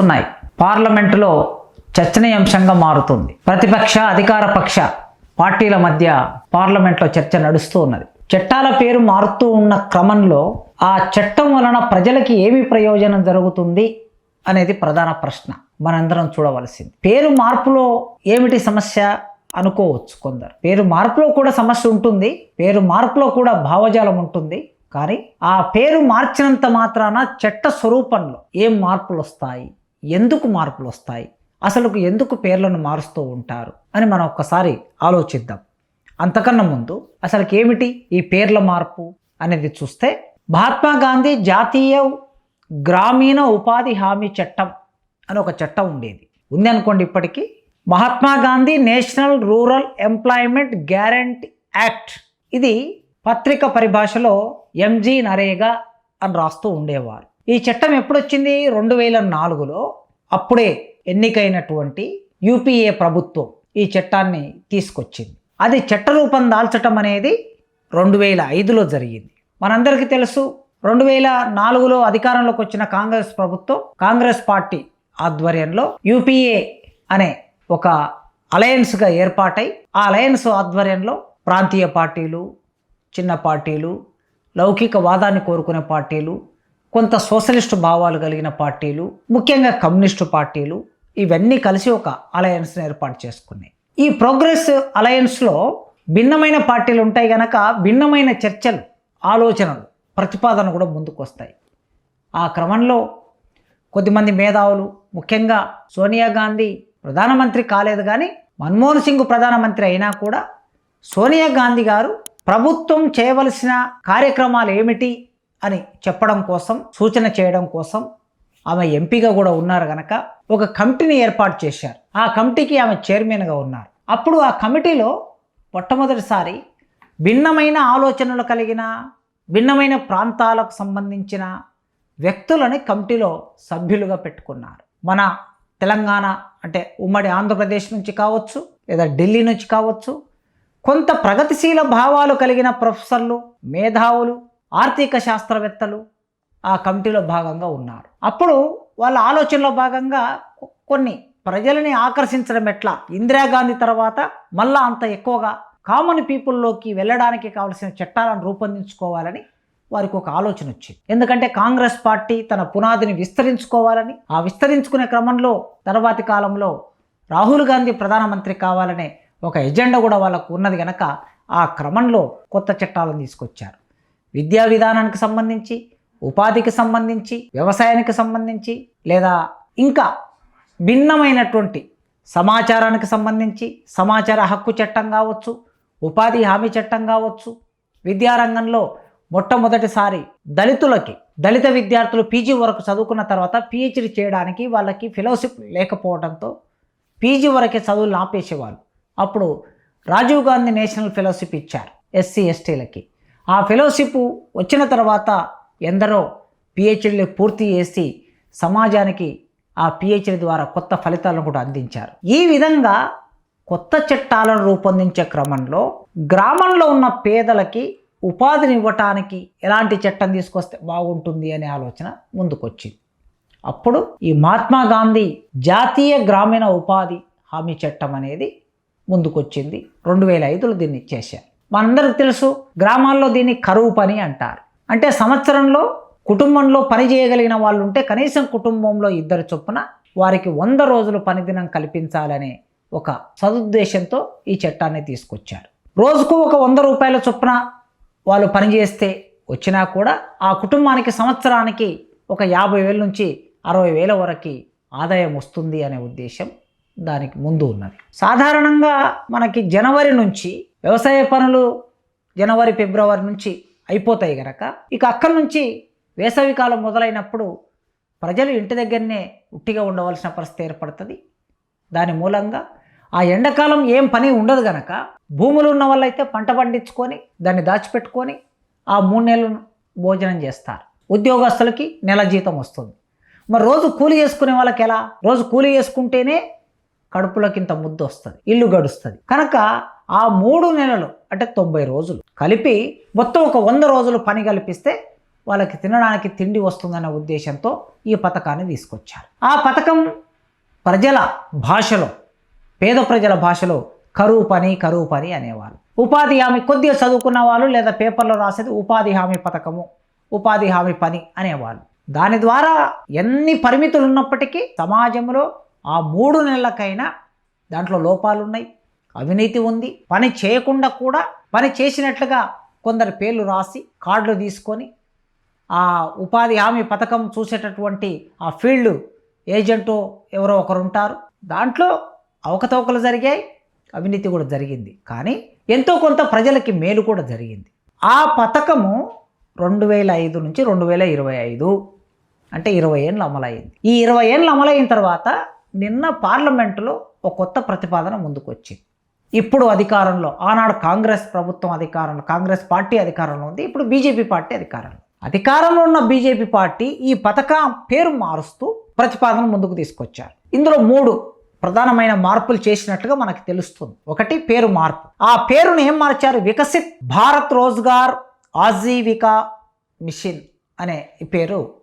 వస్తున్నాయి. పార్లమెంటులో చర్చనీయాంశంగా మారుతుంది. ప్రతిపక్ష అధికార పక్ష పార్టీల మధ్య పార్లమెంట్లో చర్చ నడుస్తూ ఉన్నది. చట్టాల పేరు మారుతూ ఉన్న క్రమంలో ఆ చట్టం వలన ప్రజలకి ఏమి ప్రయోజనం జరుగుతుంది అనేది ప్రధాన ప్రశ్న. మనందరం చూడవలసింది. పేరు మార్పులో ఏమిటి సమస్య అనుకోవచ్చు కొందరు. పేరు మార్పులో కూడా సమస్య ఉంటుంది. పేరు మార్పులో కూడా భావజాలం ఉంటుంది. కానీ ఆ పేరు మార్చినంత మాత్రాన చట్ట స్వరూపంలో ఏం మార్పులు వస్తాయి ఎందుకు మార్పులు వస్తాయి? అసలు ఎందుకు పేర్లను మారుస్తూ ఉంటారు? అని మనం ఒక్కసారి ఆలోచిద్దాం. అంతకన్నా ముందు అసలుకి ఏమిటి ఈ పేర్ల మార్పు అనేది చూస్తే మహాత్మా గాంధీ జాతీయ గ్రామీణ ఉపాధి హామీ చట్టం అని ఒక చట్టం ఉండేది. ఉంది అనుకోండి ఇప్పటికీ. Mahatma Gandhi national rural employment guarantee act. ఇది పత్రిక పరిభాషలో ఎంజీ నరేగా అని రాస్తూ ఉండేవారు. ఈ చట్టం ఎప్పుడొచ్చింది? రెండు వేల నాలుగులో. అప్పుడే ఎన్నికైనటువంటి యూపీఏ ప్రభుత్వం ఈ చట్టాన్ని తీసుకొచ్చింది. అది చట్టరూపం దాల్చటం అనేది రెండు వేల ఐదులో జరిగింది. మనందరికీ తెలుసు రెండు వేల నాలుగులో అధికారంలోకి వచ్చిన కాంగ్రెస్ ప్రభుత్వం కాంగ్రెస్ పార్టీ ఆధ్వర్యంలో యూపీఏ అనే ఒక అలయన్స్గా ఏర్పాటై ఆ అలయన్స్ ఆధ్వర్యంలో ప్రాంతీయ పార్టీలు చిన్న పార్టీలు లౌకిక వాదాన్ని కోరుకునే పార్టీలు కొంత సోషలిస్టు భావాలు కలిగిన పార్టీలు ముఖ్యంగా కమ్యూనిస్టు పార్టీలు ఇవన్నీ కలిసి ఒక అలయన్స్ని ఏర్పాటు చేసుకున్నాయి. ఈ ప్రోగ్రెస్ అలయన్స్లో భిన్నమైన పార్టీలు ఉంటాయి గనక భిన్నమైన చర్చలు ఆలోచనలు ప్రతిపాదన కూడా ముందుకు వస్తాయి ఆ క్రమంలో కొద్దిమంది మేధావులు ముఖ్యంగా సోనియా గాంధీ ప్రధానమంత్రి కాలేదు కానీ మన్మోహన్ సింగ్ ప్రధానమంత్రి అయినా కూడా సోనియా గాంధీ గారు ప్రభుత్వం చేయవలసిన కార్యక్రమాలు ఏమిటి అని చెప్పడం కోసం సూచన చేయడం కోసం ఆమె ఎంపీగా కూడా ఉన్నారు కనుక ఒక కమిటీని ఏర్పాటు చేశారు. ఆ కమిటీకి ఆమె చైర్మన్గా ఉన్నారు. అప్పుడు ఆ కమిటీలో మొట్టమొదటిసారి భిన్నమైన ఆలోచనలు కలిగిన భిన్నమైన ప్రాంతాలకు సంబంధించిన వ్యక్తులని కమిటీలో సభ్యులుగా పెట్టుకున్నారు. మన తెలంగాణ అంటే ఉమ్మడి ఆంధ్రప్రదేశ్ నుంచి కావచ్చు లేదా ఢిల్లీ నుంచి కావచ్చు కొంత ప్రగతిశీల భావాలు కలిగిన ప్రొఫెసర్లు మేధావులు ఆర్థిక శాస్త్రవేత్తలు ఆ కమిటీలో భాగంగా ఉన్నారు. అప్పుడు వాళ్ళ ఆలోచనలో భాగంగా కొన్ని ప్రజలని ఆకర్షించడం ఎట్లా? ఇందిరాగాంధీ తర్వాత మళ్ళా అంత ఎక్కువగా కామన్ పీపుల్లోకి వెళ్ళడానికి కావలసిన చట్టాలను రూపొందించుకోవాలని వారికి ఒక ఆలోచన వచ్చింది. ఎందుకంటే కాంగ్రెస్ పార్టీ తన పునాదిని విస్తరించుకోవాలని ఆ విస్తరించుకునే క్రమంలో తర్వాతి కాలంలో రాహుల్ గాంధీ ప్రధానమంత్రి కావాలనే ఒక ఎజెండా కూడా వాళ్ళకు ఉన్నది కనుక ఆ క్రమంలో కొత్త చట్టాలను తీసుకొచ్చారు. విద్యా విధానానికి సంబంధించి ఉపాధికి సంబంధించి వ్యవసాయానికి సంబంధించి లేదా ఇంకా భిన్నమైనటువంటి సమాచారానికి సంబంధించి సమాచార హక్కు చట్టం కావచ్చు ఉపాధి హామీ చట్టం కావచ్చు విద్యారంగంలో మొట్టమొదటిసారి దళితులకి దళిత విద్యార్థులు పీజీ వరకు చదువుకున్న తర్వాత పిహెచ్డి చేయడానికి వాళ్ళకి ఫెలోషిప్ లేకపోవడంతో పీజీ వరకే చదువులు ఆపేసేవాళ్ళు. అప్పుడు రాజీవ్ గాంధీ నేషనల్ ఫెలోషిప్ ఇచ్చారు ఎస్సీ ఎస్టీలకి. ఆ ఫెలోషిప్ వచ్చిన తర్వాత ఎందరో పిహెచ్డీలు పూర్తి చేసి సమాజానికి ఆ పిహెచ్డీ ద్వారా కొత్త ఫలితాలను కూడా అందించారు. ఈ విధంగా కొత్త చట్టాలను రూపొందించే క్రమంలో గ్రామంలో ఉన్న పేదలకి ఉపాధిని ఇవ్వటానికి ఎలాంటి చట్టం తీసుకొస్తే బాగుంటుంది అనే ఆలోచన ముందుకొచ్చింది. అప్పుడు ఈ మహాత్మా గాంధీ జాతీయ గ్రామీణ ఉపాధి హామీ చట్టం అనేది ముందుకొచ్చింది. రెండు వేల ఐదులో దీన్ని చేశారు. మనందరికి తెలుసు గ్రామాల్లో దీన్ని కరువు పని అంటారు. అంటే సంవత్సరంలో కుటుంబంలో పని చేయగలిగిన వాళ్ళు ఉంటే కనీసం కుటుంబంలో ఇద్దరు చొప్పున వారికి వంద రోజులు పనిదినం కల్పించాలనే ఒక సదుద్దేశంతో ఈ చట్టాన్ని తీసుకొచ్చారు. రోజుకు ఒక వంద రూపాయల చొప్పున వాళ్ళు పనిచేస్తే వచ్చినా కూడా ఆ కుటుంబానికి సంవత్సరానికి ఒక యాభై వేల నుంచి అరవై వేల వరకు ఆదాయం వస్తుంది అనే ఉద్దేశం దానికి ముందు ఉన్నది. సాధారణంగా మనకి జనవరి నుంచి వ్యవసాయ పనులు జనవరి ఫిబ్రవరి నుంచి అయిపోతాయి గనక ఇక అక్కడి నుంచి వేసవికాలం మొదలైనప్పుడు ప్రజలు ఇంటి దగ్గరనే ఉట్టిగా ఉండవలసిన పరిస్థితి ఏర్పడుతుంది. దాని మూలంగా ఆ ఎండాకాలం ఏం పని ఉండదు గనక భూములు ఉన్న వాళ్ళైతే పంట పండించుకొని దాన్ని దాచిపెట్టుకొని ఆ మూడు నెలలు భోజనం చేస్తారు. ఉద్యోగస్తులకి నెల జీతం వస్తుంది. మరి రోజు కూలి చేసుకునే వాళ్ళకి ఎలా? రోజు కూలి చేసుకుంటేనే కడుపులోకి ఇంత ముద్ద వస్తుంది ఇల్లు గడుస్తుంది. కనుక ఆ మూడు నెలలు అంటే తొంభై రోజులు కలిపి మొత్తం ఒక వంద రోజులు పని కల్పిస్తే వాళ్ళకి తినడానికి తిండి వస్తుందనే ఉద్దేశంతో ఈ పథకాన్ని తీసుకొచ్చారు. ఆ పథకం ప్రజల భాషలో పేద ప్రజల భాషలో కరువు పని కరువు పని అనేవాళ్ళు. ఉపాధి హామీ కొద్దిగా చదువుకున్న వాళ్ళు లేదా పేపర్లో రాసేది ఉపాధి హామీ పథకము ఉపాధి హామీ పని అనేవాళ్ళు. దాని ద్వారా ఎన్ని పరిమితులు ఉన్నప్పటికీ సమాజంలో ఆ మూడు నెలలకైనా దాంట్లో లోపాలు ఉన్నాయి అవినీతి ఉంది. పని చేయకుండా కూడా పని చేసినట్లుగా కొందరు పేర్లు రాసి కార్డులు తీసుకొని ఆ ఉపాధి హామీ పథకం చూసేటటువంటి ఆ ఫీల్డ్ ఏజెంటో ఎవరో ఒకరు ఉంటారు దాంట్లో అవకతవకలు జరిగాయి అవినీతి కూడా జరిగింది. కానీ ఎంతో కొంత ప్రజలకి మేలు కూడా జరిగింది. ఆ పథకము రెండు వేల ఐదు నుంచి రెండు వేల ఇరవై ఐదు అంటే ఇరవై ఏళ్ళు అమలైంది ఈ ఇరవై ఏళ్ళు అమలైన తర్వాత నిన్న పార్లమెంటులో ఒక కొత్త ప్రతిపాదన ముందుకు వచ్చింది ఇప్పుడు అధికారంలో ఆనాడు కాంగ్రెస్ ప్రభుత్వం అధికారంలో కాంగ్రెస్ పార్టీ అధికారంలో ఉంది ఇప్పుడు బీజేపీ పార్టీ అధికారంలో. అధికారంలో ఉన్న బీజేపీ పార్టీ ఈ పథకం పేరు మారుస్తూ ప్రతిపాదన ముందుకు తీసుకొచ్చారు. ఇందులో మూడు ప్రధానమైన మార్పులు చేసినట్టుగా మనకు తెలుస్తుంది. ఒకటి పేరు మార్పు. ఆ పేరును ఏం మార్చారు? వికసిత్ భారత్ రోజ్గార్ ఆజీవిక మిషన్ అనే పేరు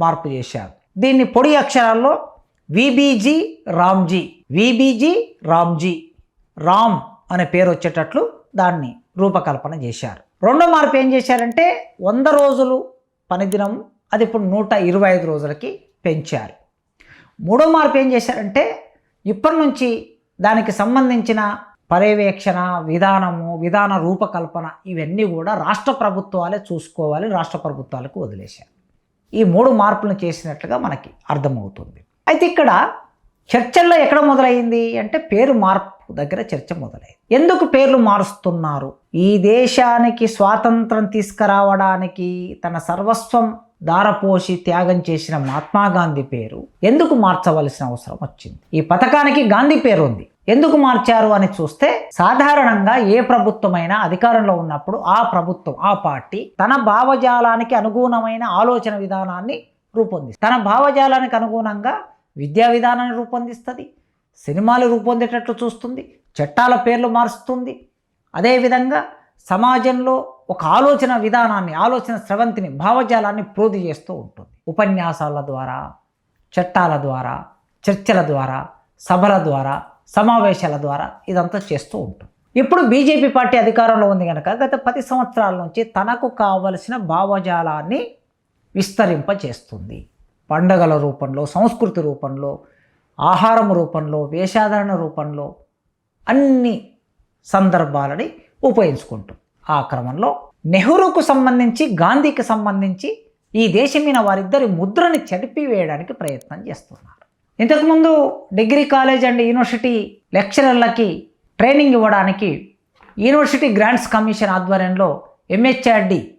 మార్పు చేశారు. దీన్ని పొడి అక్షరాల్లో విబీజీ రామ్జీ విబీజీ రామ్జీ రామ్ అనే పేరు వచ్చేటట్లు దాన్ని రూపకల్పన చేశారు. రెండో మార్పు ఏం చేశారంటే వంద రోజులు పనిదినం అది ఇప్పుడు నూట ఇరవై ఐదు రోజులకి పెంచారు. మూడో మార్పు ఏం చేశారంటే ఇప్పటి నుంచి దానికి సంబంధించిన పర్యవేక్షణ విధానము విధాన రూపకల్పన ఇవన్నీ కూడా రాష్ట్ర ప్రభుత్వాలే చూసుకోవాలి రాష్ట్ర ప్రభుత్వాలకు వదిలేశారు. ఈ మూడు మార్పులను చేసినట్లుగా మనకి అర్థమవుతుంది. అయితే ఇక్కడ చర్చల్లో ఎక్కడ మొదలైంది అంటే పేరు మార్పు దగ్గర చర్చ మొదలైంది. ఎందుకు పేర్లు మారుస్తున్నారు? ఈ దేశానికి స్వాతంత్రం తీసుకురావడానికి తన సర్వస్వం దారపోసి త్యాగం చేసిన మహాత్మా గాంధీ పేరు ఎందుకు మార్చవలసిన అవసరం వచ్చింది? ఈ పథకానికి గాంధీ పేరు ఉంది. ఎందుకు మార్చారు అని చూస్తే సాధారణంగా ఏ ప్రభుత్వమైనా అధికారంలో ఉన్నప్పుడు ఆ ప్రభుత్వం ఆ పార్టీ తన భావజాలానికి అనుగుణమైన ఆలోచన విధానాన్ని రూపొందిస్తుంది. తన భావజాలానికి అనుగుణంగా విద్యా విధానాన్ని రూపొందిస్తుంది. సినిమాలు రూపొందేటట్లు చూస్తుంది చట్టాల పేర్లు మారుస్తుంది. అదేవిధంగా సమాజంలో ఒక ఆలోచన విధానాన్ని ఆలోచన స్రవంతిని భావజాలాన్ని ప్రోధి చేస్తూ ఉంటుంది. ఉపన్యాసాల ద్వారా చట్టాల ద్వారా చర్చల ద్వారా సభల ద్వారా సమావేశాల ద్వారా ఇదంతా చేస్తూ ఉంటుంది. ఇప్పుడు బీజేపీ పార్టీ అధికారంలో ఉంది కనుక గత పది సంవత్సరాల నుంచి తనకు కావలసిన భావజాలాన్ని విస్తరింపచేస్తుంది పండగల రూపంలో సంస్కృతి రూపంలో ఆహారం రూపంలో వేషాధారణ రూపంలో అన్ని సందర్భాలని ఉపయోగించుకుంటాం ఆ క్రమంలో నెహ్రూకు సంబంధించి గాంధీకి సంబంధించి ఈ దేశమైన వారిద్దరి ముద్రని చదిపివేయడానికి ప్రయత్నం చేస్తున్నారు. ఇంతకుముందు డిగ్రీ కాలేజ్ అండ్ యూనివర్సిటీ లెక్చరర్లకి ట్రైనింగ్ ఇవ్వడానికి యూనివర్సిటీ గ్రాంట్స్ కమిషన్ ఆధ్వర్యంలో ఎంహెచ్ఆర్డి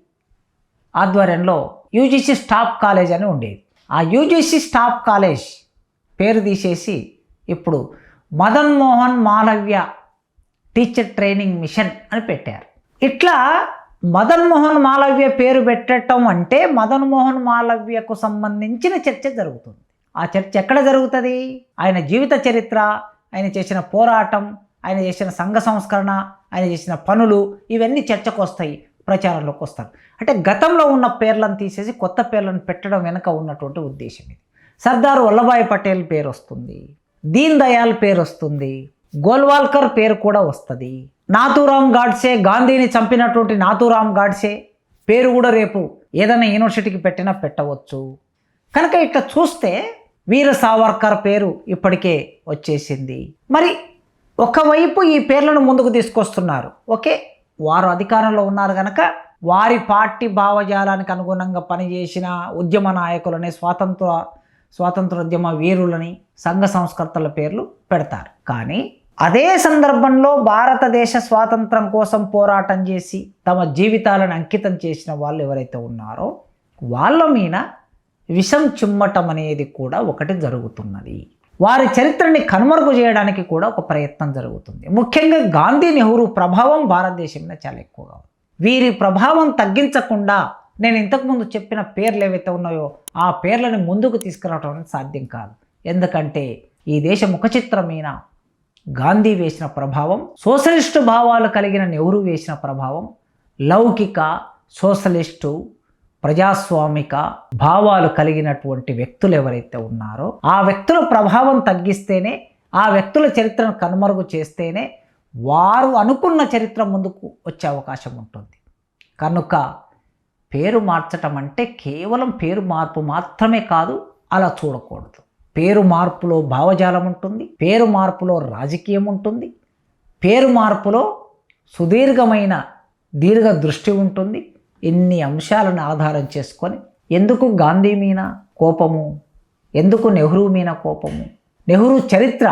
ఆధ్వర్యంలో యూజీసీ స్టాఫ్ కాలేజ్ అని ఉండేది. ఆ యూజీసీ స్టాఫ్ కాలేజ్ పేరు తీసేసి ఇప్పుడు Madan Mohan Malaviya teacher training mission అని పెట్టారు. ఇట్లా మదన్ మోహన్ మాలవ్య పేరు పెట్టడం అంటే మదన్ మోహన్ మాలవ్యకు సంబంధించిన చర్చ జరుగుతుంది. ఆ చర్చ ఎక్కడ జరుగుతుంది? ఆయన జీవిత చరిత్ర ఆయన చేసిన పోరాటం ఆయన చేసిన సంఘ సంస్కరణ ఆయన చేసిన పనులు ఇవన్నీ చర్చకు వస్తాయి ప్రచారంలోకి వస్తారు అంటే గతంలో ఉన్న పేర్లను తీసేసి కొత్త పేర్లను పెట్టడం వెనుక ఉన్నటువంటి ఉద్దేశం ఇది. సర్దార్ వల్లభాయ్ పటేల్ పేరు వస్తుంది. దీన్ దయాల్ పేరు వస్తుంది. గోల్వాల్కర్ పేరు కూడా వస్తుంది. నాథూరామ్ గాడ్సే గాంధీని చంపినటువంటి నాథూరామ్ గాడ్సే పేరు కూడా రేపు ఏదైనా యూనివర్సిటీకి పెట్టినా పెట్టవచ్చు. కనుక ఇట్లా చూస్తే వీర సావర్కర్ పేరు ఇప్పటికే వచ్చేసింది. మరి ఒకవైపు ఈ పేర్లను ముందుకు తీసుకొస్తున్నారు. ఓకే వారు అధికారంలో ఉన్నారు కనుక వారి పార్టీ భావజాలానికి అనుగుణంగా పనిచేసిన ఉద్యమ నాయకులనే స్వాతంత్ర స్వాతంత్రోద్యమ వీరులని సంఘ సంస్కర్తల పేర్లు పెడతారు. కానీ అదే సందర్భంలో భారతదేశ స్వాతంత్రం కోసం పోరాటం చేసి తమ జీవితాలను అంకితం చేసిన వాళ్ళు ఎవరైతే ఉన్నారో వాళ్ళ మీద విషం చిమ్మటం అనేది కూడా ఒకటి జరుగుతున్నది. వారి చరిత్రని కనుమరుగు చేయడానికి కూడా ఒక ప్రయత్నం జరుగుతుంది. ముఖ్యంగా గాంధీ నెహ్రూ ప్రభావం భారతదేశం మీద చాలా ఎక్కువగా ఉంది. వీరి ప్రభావం తగ్గించకుండా నేను ఇంతకుముందు చెప్పిన పేర్లు ఏవైతే ఉన్నాయో ఆ పేర్లను ముందుకు తీసుకురావడం అనేది సాధ్యం కాదు. ఎందుకంటే ఈ దేశ ముఖచిత్రమైన గాంధీ వేసిన ప్రభావం సోషలిస్టు భావాలు కలిగిన నెహ్రూ వేసిన ప్రభావం లౌకిక సోషలిస్టు ప్రజాస్వామిక భావాలు కలిగినటువంటి వ్యక్తులు ఎవరైతే ఉన్నారో ఆ వ్యక్తుల ప్రభావం తగ్గిస్తేనే ఆ వ్యక్తుల చరిత్రను కనుమరుగు చేస్తేనే వారు అనుకున్న చరిత్ర ముందుకు వచ్చే అవకాశం ఉంటుంది. కనుక పేరు మార్చటం అంటే కేవలం పేరు మార్పు మాత్రమే కాదు అలా చూడకూడదు. పేరు మార్పులో భావజాలం ఉంటుంది పేరు మార్పులో రాజకీయం ఉంటుంది పేరు మార్పులో సుదీర్ఘమైన దీర్ఘ దృష్టి ఉంటుంది. ఇన్ని అంశాలను ఆధారం చేసుకొని ఎందుకు గాంధీ మీద కోపము ఎందుకు నెహ్రూ మీద కోపము? నెహ్రూ చరిత్ర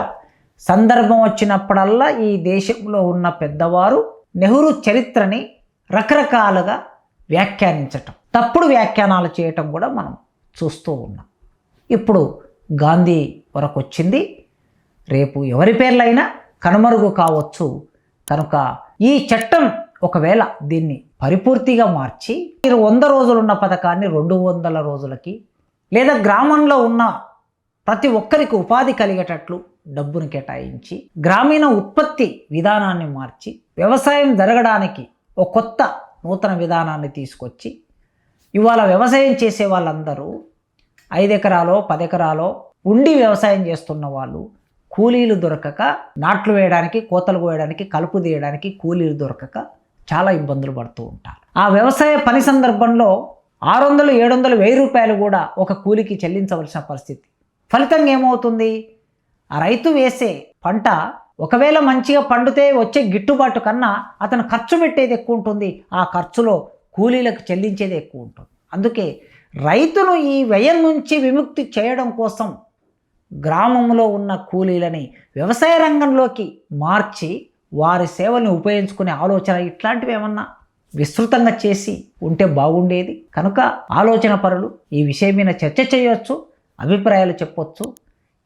సందర్భం వచ్చినప్పుడల్లా ఈ దేశంలో ఉన్న పెద్దవారు నెహ్రూ చరిత్రని రకరకాలుగా వ్యాఖ్యానించటం. తప్పుడు వ్యాఖ్యానాలు చేయటం కూడా మనం చూస్తూ ఉన్నాం. ఇప్పుడు గాంధీ వరకు వచ్చింది రేపు ఎవరి పేర్లైనా కనుమరుగు కావచ్చు. కనుక ఈ చట్టం ఒకవేళ దీన్ని పరిపూర్తిగా మార్చి మీరు వంద రోజులున్న పథకాన్ని రెండు వందల రోజులకి లేదా గ్రామంలో ఉన్న ప్రతి ఒక్కరికి ఉపాధి కలిగేటట్లు డబ్బును కేటాయించి గ్రామీణ ఉత్పత్తి విధానాన్ని మార్చి వ్యవసాయం జరగడానికి ఒక కొత్త నూతన విధానాన్ని తీసుకొచ్చి ఇవాళ వ్యవసాయం చేసే వాళ్ళందరూ ఐదు ఎకరాలో పది ఎకరాలో ఉండి వ్యవసాయం చేస్తున్న వాళ్ళు కూలీలు దొరకక నాట్లు వేయడానికి కోతలు కోయడానికి కలుపు తీయడానికి కూలీలు దొరకక చాలా ఇబ్బందులు పడుతూ ఉంటారు. ఆ వ్యవసాయ పని సందర్భంలో ఆరు వందలు ఏడు వందలు వెయ్యి రూపాయలు కూడా ఒక కూలికి చెల్లించవలసిన పరిస్థితి. ఫలితంగా ఏమవుతుంది? ఆ రైతు వేసే పంట ఒకవేళ మంచిగా పండితే వచ్చే గిట్టుబాటు కన్నా అతను ఖర్చు పెట్టేది ఎక్కువ ఉంటుంది. ఆ ఖర్చులో కూలీలకు చెల్లించేది ఎక్కువ ఉంటుంది. అందుకే రైతును ఈ వ్యయం నుంచి విముక్తి చేయడం కోసం గ్రామంలో ఉన్న కూలీలని వ్యవసాయ రంగంలోకి మార్చి వారి సేవల్ని ఉపయోగించుకునే ఆలోచన ఇట్లాంటివి ఏమన్నా విస్తృతంగా చేసి ఉంటే బాగుండేది. కనుక ఆలోచన పరులు ఈ విషయం మీద చర్చ చేయవచ్చు అభిప్రాయాలు చెప్పొచ్చు.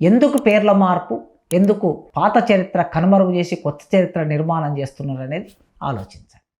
ఎందుకు పేర్ల మార్పు? ఎందుకు పాత చరిత్ర కనుమరుగు చేసి కొత్త చరిత్ర నిర్మాణం చేస్తున్నారు అనేది ఆలోచించాలి.